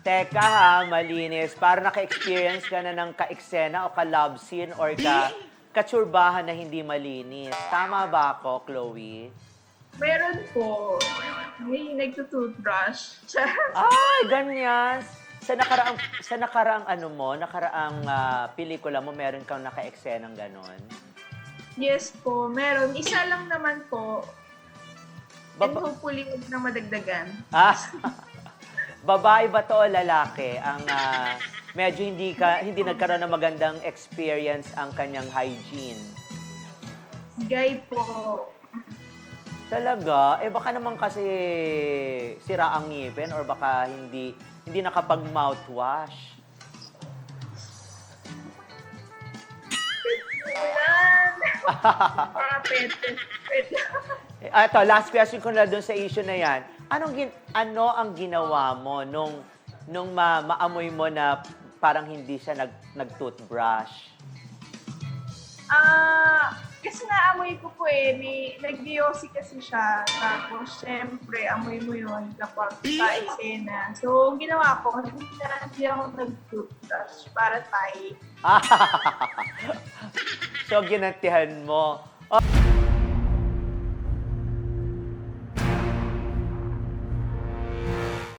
Teka ha, malinis. Para naka-experience ka na ng ka-eksena o ka-love scene or ka katsurbahan na hindi malinis. Tama ba ako, Chloe? Meron po. May nagtutoothbrush. Ay, ganyan. Sa nakaraang, sa nakaraang ano mo, nakaraang ah, pelikula mo, meron kang naka-eksenang ganon. yes po, meron. Isa lang naman po. And Baba- hopefully, huwag na madagdagan. Ah, babae ba to o lalaki? Ang ah, medyo hindi ka hindi nagkaroon ng magandang experience ang kanyang hygiene. Guy po. Talaga? Eh baka naman kasi sira ang ngipin or baka hindi hindi nakapag mouthwash. Ulan! Mga pete. Pete. Eh, Ito, last question ko na doon sa issue na yan. Anong gin, ano ang ginawa mo nung nung ma maamoy mo na parang hindi siya nag nag-toothbrush? Ah, kasi naamoy ko po eh, may nag-DOC kasi siya. Tapos, syempre, amoy mo yun kapag sa eksena. So, ang ginawa ko, hindi na hindi ako nag-toothbrush para tayo. so, ginantihan mo. Oh,